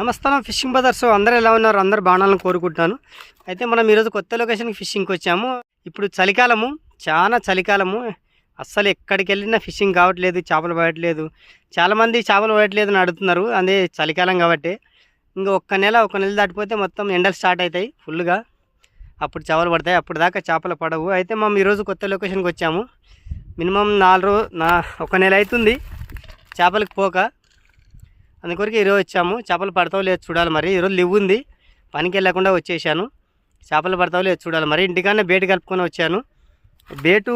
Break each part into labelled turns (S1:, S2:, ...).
S1: నమస్కారం fishing brothers అందరూ ఎలా ఉన్నారు? అందరు బాణాలను కోరుకుంటున్నాను. అయితే మనం ఈరోజు కొత్త లొకేషన్కి ఫిషింగ్కి వచ్చాము. ఇప్పుడు చలికాలము చాలా చలికాలము. అస్సలు ఎక్కడికి వెళ్ళినా ఫిషింగ్ కావట్లేదు చేపలు పడట్లేదు. చాలామంది చేపలు పడట్లేదు అని అడుగుతున్నారు. అదే చలికాలం కాబట్టి. ఇంకా ఒక్క నెల ఒక నెల దాటిపోతే మొత్తం ఎండలు స్టార్ట్ అవుతాయి ఫుల్గా అప్పుడు చేపలు పడతాయి అప్పుడు దాకా చేపలు పడవు. అయితే మనం ఈరోజు కొత్త లొకేషన్కి వచ్చాము. మినిమం నాలుగు రోజు నా ఒక నెల అవుతుంది చేపలకు పోక. అందుకొరకు ఈరోజు వచ్చాము. చేపలు పడతావు లేదు చూడాలి మరి. ఈరోజు లివ్ ఉంది. పనికి వెళ్ళకుండా వచ్చేసాను. చేపలు పడతావు లేదు చూడాలి మరి. ఇంటికన్నా బేటు కలుపుకొని వచ్చాను. బేటు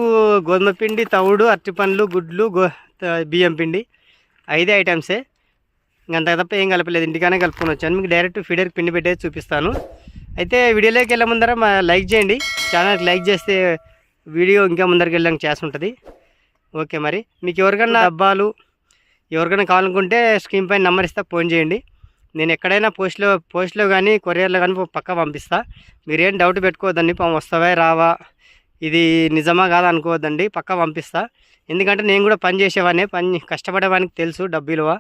S1: గోధుమ పిండి తవుడు అరటి పండ్లు గుడ్లు గో బియ్యం పిండి ఐదే ఐటమ్సే. ఇంకంత తప్ప ఏం కలపలేదు. ఇంటికానే కలుపుకొని వచ్చాను. మీకు డైరెక్ట్ ఫీడర్కి పిండి పెట్టేది చూపిస్తాను. అయితే వీడియోలోకి వెళ్ళే ముందర మా లైక్ చేయండి. ఛానల్కి లైక్ చేస్తే వీడియో ఇంకా ముందరికి వెళ్ళడానికి చేసి ఉంటుంది ఓకే మరి. మీకు ఎవరికన్నా డబ్బాలు ఎవరికైనా కావాలనుకుంటే స్క్రీన్ పైన నెంబర్ ఇస్తా ఫోన్ చేయండి. నేను ఎక్కడైనా పోస్ట్లో పోస్ట్లో కానీ కొరియర్లో కానీ పక్క పంపిస్తా. మీరేం డౌట్ పెట్టుకోవద్దండి వస్తావా రావా? ఇది నిజమా కాదా అనుకోవద్దండి పక్క పంపిస్తా. ఎందుకంటే నేను కూడా పని చేసేవాడిని పని కష్టపడేవానికి తెలుసు డబ్బు విలువ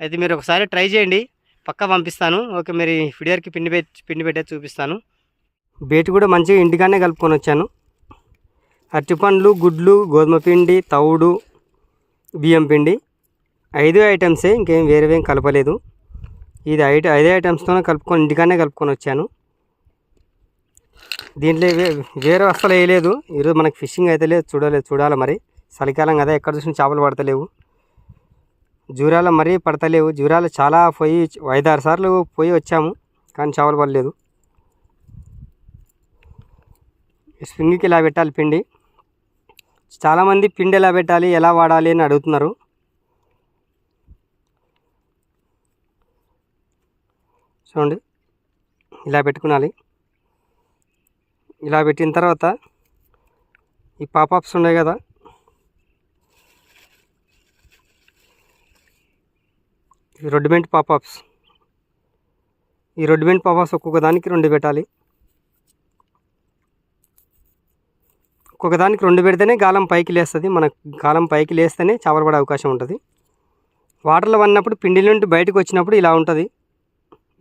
S1: అయితే మీరు ఒకసారి ట్రై చేయండి పక్క పంపిస్తాను. ఓకే మీరు ఫిడియర్కి పిండి పెట్టి పిండి పెట్టేది చూపిస్తాను. బేటి కూడా మంచిగా ఇంటికానే కలుపుకొని వచ్చాను. అరటిపండ్లు గుడ్లు గోధుమ పిండి తవుడు బియ్యం పిండి. ఐదు ఐటమ్సే ఇంకేం వేరేవేం కలపలేదు. ఇది ఐదు ఐదే ఐటమ్స్తోనే కలుపుకొని ఇంటికానే కలుపుకొని వచ్చాను. దీంట్లో వేరే అసలు వేయలేదు. ఈరోజు మనకి ఫిషింగ్ అయితే లేదు చూడలేదు చూడాలి మరి. చలికాలం కదా ఎక్కడ చూసిన చేపలు పడతలేవు. జూరాల మరీ పడతలేవు. జూరాలు చాలా పోయి ఐదారు సార్లు పోయి వచ్చాము కానీ చేపలు పడలేదు. స్ప్రింగ్కి ఇలా పెట్టాలి పిండి? చాలామంది పిండి ఎలా పెట్టాలి ఎలా వాడాలి అని అడుగుతున్నారు. చూడండి. ఇలా పెట్టుకునాలి. ఇలా పెట్టిన తర్వాత ఈ పాపప్స్ ఉన్నాయి కదా. ఈ రెడ్మెంట్ పాపాప్స్ ఈ రెడ్మెంట్ పాపప్స్ ఒక్కొక్క దానికి రెండు పెట్టాలి. ఒక్కొక్క దానికి రెండు పెడితేనే గాలం పైకి లేస్తుంది. మన గాలం పైకి లేస్తేనే చేపలు పడే అవకాశం ఉంటుంది. వాటర్లో పడినప్పుడు పిండి నుండి బయటకు వచ్చినప్పుడు ఇలా ఉంటుంది.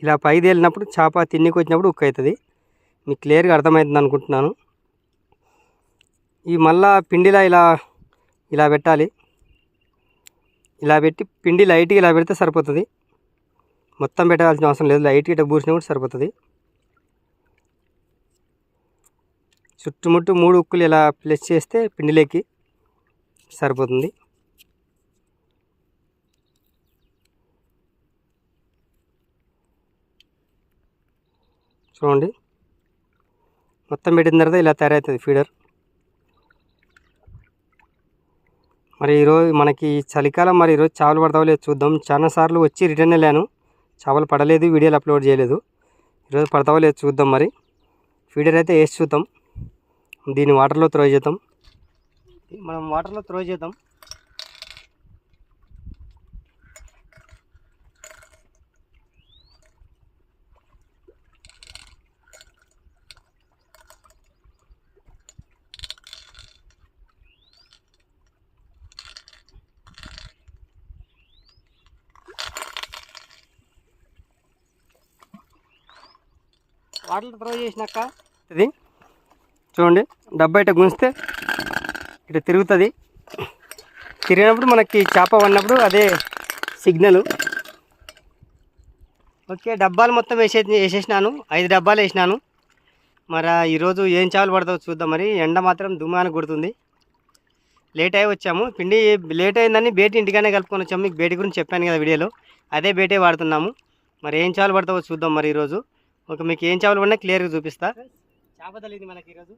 S1: ఇలా పైకి చేప తిన్నికి వచ్చినప్పుడు ఉక్కు అవుతుంది. మీకు క్లియర్గా అర్థమవుతుంది అనుకుంటున్నాను. ఈ మళ్ళా పిండిలా ఇలా ఇలా పెట్టాలి. ఇలా పెట్టి పిండి లైట్గా ఇలా పెడితే సరిపోతుంది. మొత్తం పెట్టాల్సిన అవసరం లేదు. లైట్గా ఇట్లా పూసినా కూడా సరిపోతుంది. చుట్టుముట్టు మూడు ఉక్కులు ఇలా ప్లస్ చేస్తే పిండిలోకి సరిపోతుంది. చూడండి మొత్తం పెట్టిన తర్వాత ఇలా తయారవుతుంది ఫీడర్. మరి ఈరోజు మనకి చలికాలం మరి ఈరోజు చేపలు పడతావో లేదు చూద్దాం. చాలా సార్లు వచ్చి రిటర్న్ వెళ్ళాను. చేపలు పడలేదు వీడియోలు అప్లోడ్ చేయలేదు. ఈరోజు పడతావో లేదు చూద్దాం మరి. ఫీడర్ అయితే వేసి చూద్దాం. దీన్ని వాటర్లో త్రో చేద్దాం. మనం వాటర్లో త్రో చేద్దాం. వాటర్ త్రో చేసినాక ఇది చూడండి డబ్బా ఇట్ట గుంజితే ఇటు తిరుగుతుంది. తిరిగినప్పుడు మనకి చేప పడినప్పుడు అదే సిగ్నల్. ఓకే డబ్బాలు మొత్తం వేసే వేసేసినాను. ఐదు డబ్బాలు వేసినాను. మరి ఈరోజు ఏం చేపలు పడతావు చూద్దాం మరి. ఎండ మాత్రం దుమాన కొడుతుంది. లేట్ అయి వచ్చాము. పిండి లేట్ అయిందని బేటి ఇంటికానే కలుపుకొని వచ్చాము. మీకు బేటి గురించి చెప్పాను కదా వీడియోలో. అదే బేటే వాడుతున్నాము. మరి ఏం చేపలు పడతావో చూద్దాం మరి ఈరోజు. ఓకే మీకు ఏం చేపలు పడినా క్లియర్గా చూపిస్తా. చేప తల్లింది మనకి ఈరోజు.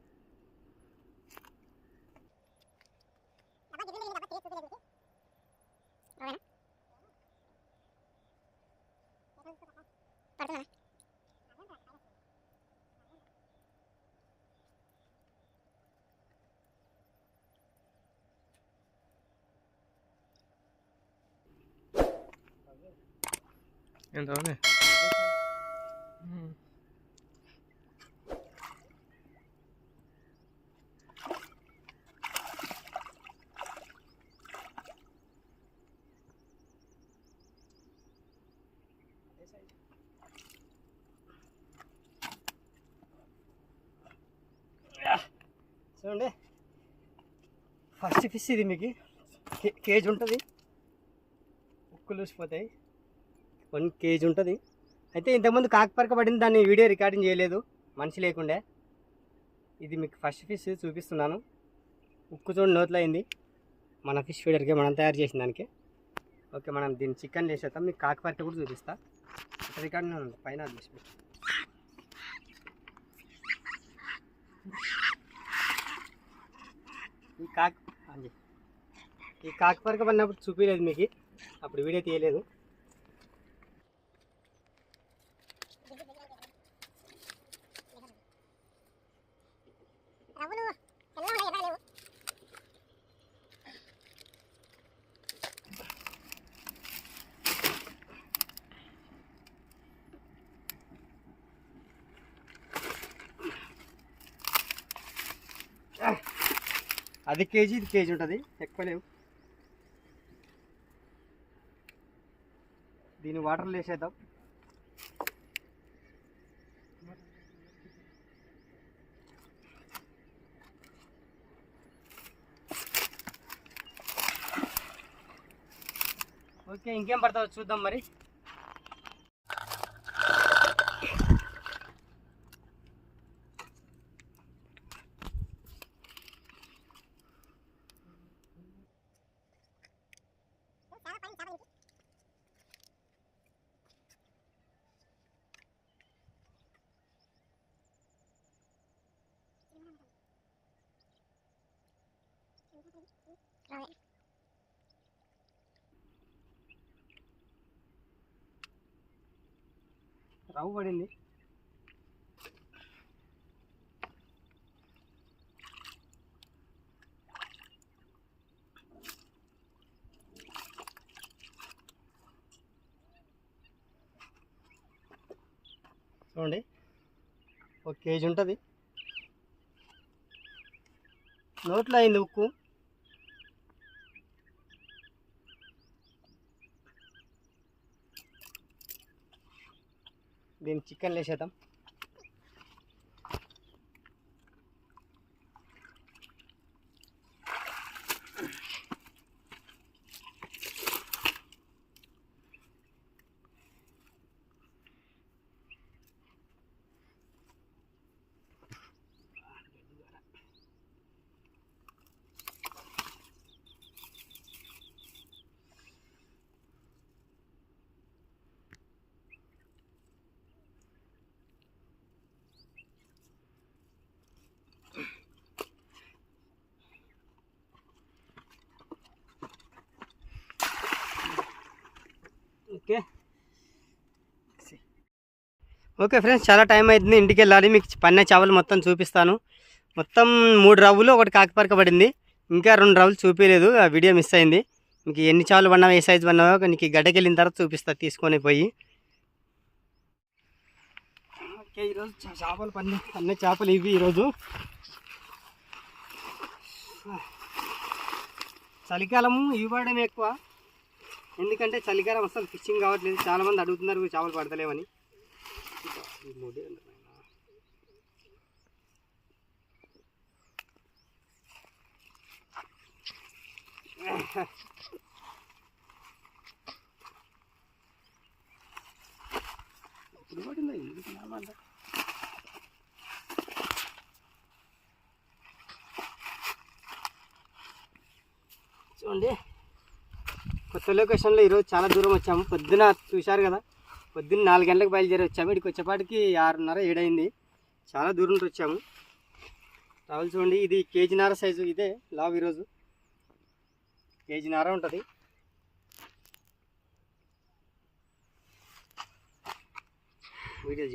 S2: ఎంత
S1: చూడండి. ఫస్ట్ ఫిష్ ఇది మీకు. కేజీ ఉంటుంది. ఉక్కులు లూసిపోతాయి వన్ కేజీ ఉంటుంది. అయితే ఇంతకుముందు కాకపరక పడింది దాన్ని వీడియో రికార్డింగ్ చేయలేదు. మనిషి లేకుండే. ఇది మీకు ఫస్ట్ ఫిష్ చూపిస్తున్నాను. ఉక్కు చూడండి నోట్లో అయింది. మన ఫిష్ ఫీడర్కి మనం తయారు చేసిన దానికి. ఓకే మనం దీన్ని చికెన్ చేసేస్తాం మీకు కాకపరక కూడా చూపిస్తా. రికార్డింగ్ పైన చూసి ఈ కాక్ అంజీ. ఈ కాకపరక పడినప్పుడు చూపించలేదు మీకు. అప్పుడు వీడియో తీయలేదు. అది కేజీ ఇది కేజీ ఉంటుంది. ఎక్కువ లేవు. దీన్ని వాటర్ వేసేద్దాం. ఓకే ఇంకేం పడతావు చూద్దాం మరి. రావు పడింది. చూడండి. ఒక కేజీ ఉంటుంది. నోట్లో అయింది ఉక్కు దీన్ని చికెన్ వేసేద్దాం ఓకే ఓకే ఫ్రెండ్స్ చాలా టైం అవుతుంది ఇంటికి వెళ్ళాలి మీకు పన్న చేపలు మొత్తం చూపిస్తాను. మొత్తం మూడు రవ్వులు ఒకటి కాకిపరక పడింది. ఇంకా రెండు రవ్వులు చూపించలేదు ఆ వీడియో మిస్ అయింది. మీకు ఎన్ని చేపలు పన్నావో ఏ సైజు పన్నావో నీకు గడ్డకి వెళ్ళిన తర్వాత చూపిస్తా తీసుకొని పోయి. ఓకే ఈరోజు చేపలు పన్న పన్న చేపలు ఇవి ఈరోజు. చలికాలము ఇవి పడడం ఎక్కువ. ఎందుకంటే చలికాలం అసలు ఫిషింగ్ కావట్లేదు. చాలామంది అడుగుతున్నారు చేపలు పడతలేవని. ఈ ఇప్పుడు పడిందా ఎందుకు చూడండి కొత్త లొకేషన్లో ఈరోజు చాలా దూరం వచ్చాము పొద్దున చూశారు కదా పొద్దున్న నాలుగు గంటలకు బయలుదేరి వచ్చాము. ఇక్కడికి వచ్చేపాటికి ఆరున్నర ఏడైంది. చాలా దూరం నుంచి వచ్చాము. ట్రావెల్ చూడండి ఇది కేజీన్నర సైజు ఇదే లావ్ ఈరోజు. కేజీన్నర ఉంటుంది. వీడియో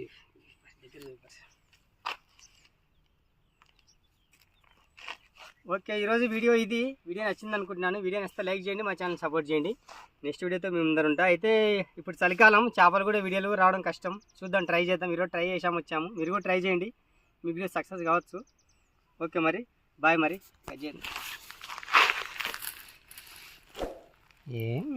S1: ఓకే ఈరోజు వీడియో ఇది. వీడియో నచ్చింది అనుకుంటున్నాను. వీడియో నచ్చితే లైక్ చేయండి మా ఛానల్ సపోర్ట్ చేయండి. నెక్స్ట్ వీడియోతో మేము అందరు ఉంటా. అయితే ఇప్పుడు చలికాలం చేపలు కూడా వీడియోలు రావడం కష్టం. చూద్దాం ట్రై చేద్దాం. ఈరోజు ట్రై చేసాము వచ్చాము. మీరు కూడా ట్రై చేయండి. మీ వీడియో సక్సెస్ కావచ్చు. ఓకే మరి. బాయ్ మరి. కట్ చేయండి. ఏం?